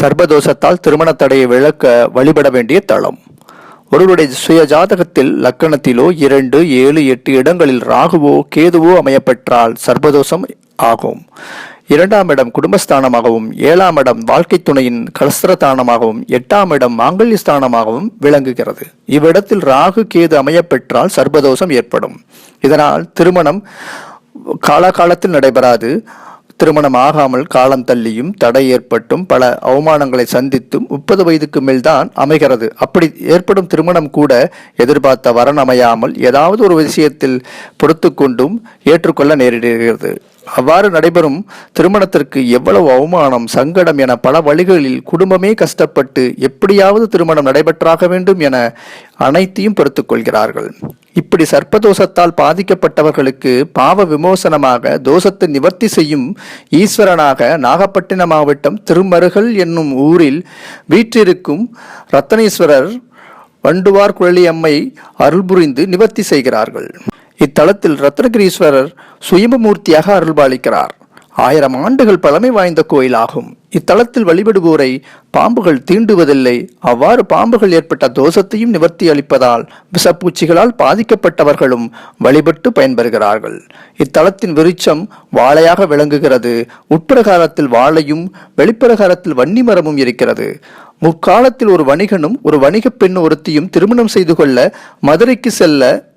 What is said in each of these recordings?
சர்பதோஷத்தால் திருமண தடையை விளக்க வழிபட வேண்டிய தளம். ஒருவருடைய சுய ஜாதகத்தில் லக்கணத்திலோ இரண்டு ஏழு எட்டு இடங்களில் ராகுவோ கேதுவோ அமையப்பெற்றால் சர்பதோஷம் ஆகும். இரண்டாம் இடம் குடும்பஸ்தானமாகவும் ஏழாம் இடம் வாழ்க்கை துணையின் கலஸ்திரதானமாகவும் எட்டாம் இடம் மாங்கல்ய ஸ்தானமாகவும் விளங்குகிறது. இவ்விடத்தில் ராகு கேது அமையப்பெற்றால் சர்பதோஷம் ஏற்படும். இதனால் திருமணம் காலாகாலத்தில் நடைபெறாது. திருமணம் ஆகாமல் காலம் தள்ளியும் தடை ஏற்பட்டும் பல அவமானங்களை சந்தித்தும் முப்பது வயதுக்கு மேல்தான் அமைகிறது. அப்படி ஏற்படும் திருமணம் கூட எதிர்பார்த்த வரன் அமையாமல் ஏதாவது ஒரு விஷயத்தில் பொறுத்து கொண்டும் ஏற்றுக்கொள்ள நேரிடுகிறது. அவ்வாறு நடைபெறும் திருமணத்திற்கு எவ்வளவு அவமானம் சங்கடம் என பல வழிகளில் குடும்பமே கஷ்டப்பட்டு எப்படியாவது திருமணம் நடைபெற்றாக வேண்டும் என அனைத்தையும் பொறுத்து கொள்கிறார்கள். இப்படி சர்ப்பதோஷத்தால் பாதிக்கப்பட்டவர்களுக்கு பாவ விமோசனமாக தோஷத்தை நிவர்த்தி செய்யும் ஈஸ்வரனாக நாகப்பட்டினம் மாவட்டம் திருமருகல் என்னும் ஊரில் வீற்றிருக்கும் ரத்தனேஸ்வரர் வண்டுவார் குழலி அம்மை அருள் புரிந்து நிவர்த்தி செய்கிறார்கள். இத்தலத்தில் ரத்னகிரீஸ்வரர் சுயம்பமூர்த்தியாக அருள்பாலிக்கிறார். ஆயிரம் ஆண்டுகள் பழமை வாய்ந்த கோயிலாகும். இத்தலத்தில் வழிபடுவோரை பாம்புகள் தீண்டுவதில்லை. அவ்வாறு பாம்புகள் ஏற்பட்ட தோஷத்தையும் நிவர்த்தி அளிப்பதால் விஷப்பூச்சிகளால் பாதிக்கப்பட்டவர்களும் வழிபட்டு பயன்பெறுகிறார்கள். இத்தலத்தின் விருட்சம் வாழையாக விளங்குகிறது. உட்பிரகாரத்தில் வாழையும் வெளிப்பிரகாரத்தில் வன்னி மரமும் இருக்கிறது. முற்காலத்தில் ஒரு வணிகனும் ஒரு வணிகப் பெண் ஒருத்தியும் திருமணம் செய்து கொள்ள மதுரைக்கு செல்ல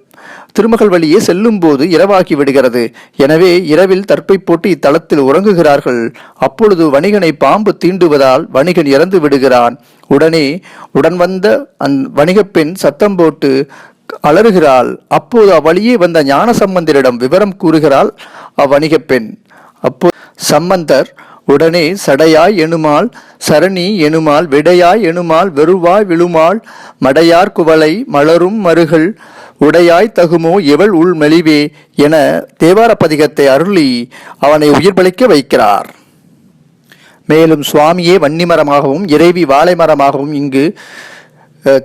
திருமகள் வழியே செல்லும் போது இரவாகி விடுகிறது. எனவே இரவில் தற்பை போட்டு இத்தலத்தில் உறங்குகிறார்கள். அப்பொழுது வணிகனை பாம்பு தீண்டுவதால் வணிகன் இறந்து விடுகிறான். உடனே உடன் வந்த அந் வணிகப் பெண் சத்தம் போட்டு அலறுகிறாள். அப்போது அவ்வழியே வந்த ஞான சம்பந்தரிடம் விவரம் கூறுகிறாள் அவ்வணிகப் பெண். அப்போ சம்பந்தர் உடனே சடையாய் எனுமால் சரணி எனுமால் விடையாய் எனுமால் வெறுவாய் விழுமால் மடையார் குவளை மலரும் மருகள் உடையாய் தகுமோ எவள் உள் மெலிவே என தேவார பதிகத்தை அருளி அவனை உயிர் பலிக்க வைக்கிறார். மேலும் சுவாமியே வன்னிமரமாகவும் இறைவி வாழை மரமாகவும் இங்கு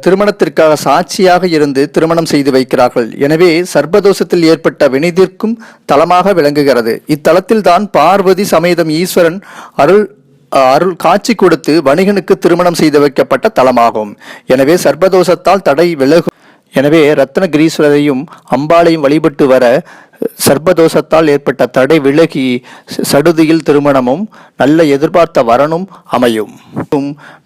திருமணத்திற்காக சாட்சியாக இருந்து திருமணம் செய்து வைக்கிறார்கள். எனவே சர்பதோஷத்தில் ஏற்பட்ட வினைதிற்கும் தலமாக விளங்குகிறது. இத்தலத்தில் தான் பார்வதி சமேதம் ஈஸ்வரன் அருள் அருள் காட்சி கொடுத்து வணிகனுக்கு திருமணம் செய்து வைக்கப்பட்ட தலமாகும் எனவே சர்பதோஷத்தால் தடை விலகும் எனவே ரத்னகிரீஸ்வரரையும் அம்பாளையும் வழிபட்டு வர சர்ப்பதோஷத்தால் ஏற்பட்ட தடை விலகி சடுதியில் திருமணமும் நல்ல எதிர்பார்த்த வரனும் அமையும்.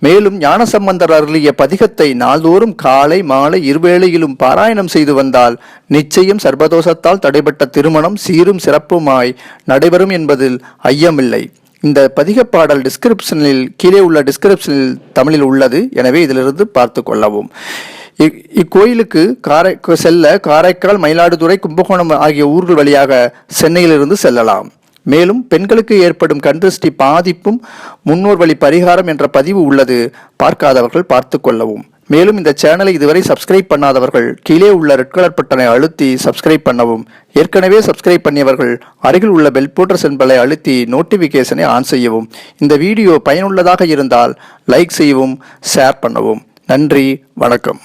மேலும் ஞானசம்பந்தர் அருளிய பதிகத்தை நாள்தோறும் காலை மாலை இருவேளையிலும் பாராயணம் செய்து வந்தால் நிச்சயம் சர்பதோஷத்தால் தடைபட்ட திருமணம் சீரும் சிறப்புமாய் நடைபெறும் என்பதில் ஐயமில்லை. இந்த பதிகப்பாடல் டிஸ்கிரிப்ஷனில் கீழே உள்ள டிஸ்கிரிப்ஷனில் தமிழில் உள்ளது. எனவே இதிலிருந்து பார்த்து கொள்ளவும். இக்கோயிலுக்கு காரை செல்ல காரைக்கால் மயிலாடுதுறை கும்பகோணம் ஆகிய ஊர்கள் வழியாக சென்னையிலிருந்து செல்லலாம். மேலும் பெண்களுக்கு ஏற்படும் கண்திருஷ்டி பாதிப்பும் முன்னோர் வழி பரிகாரம் என்ற பதிவு உள்ளது. பார்க்காதவர்கள் பார்த்து கொள்ளவும். மேலும் இந்த சேனலை இதுவரை சப்ஸ்கிரைப் பண்ணாதவர்கள் கீழே உள்ள ரெட் கலர் பட்டனை அழுத்தி சப்ஸ்கிரைப் பண்ணவும். ஏற்கனவே சப்ஸ்கிரைப் பண்ணியவர்கள் அருகில் உள்ள பெல் போன்ற சென்பலை அழுத்தி நோட்டிபிகேஷனை ஆன் செய்யவும். இந்த வீடியோ பயனுள்ளதாக இருந்தால் லைக் செய்யவும் ஷேர் பண்ணவும். நன்றி வணக்கம்.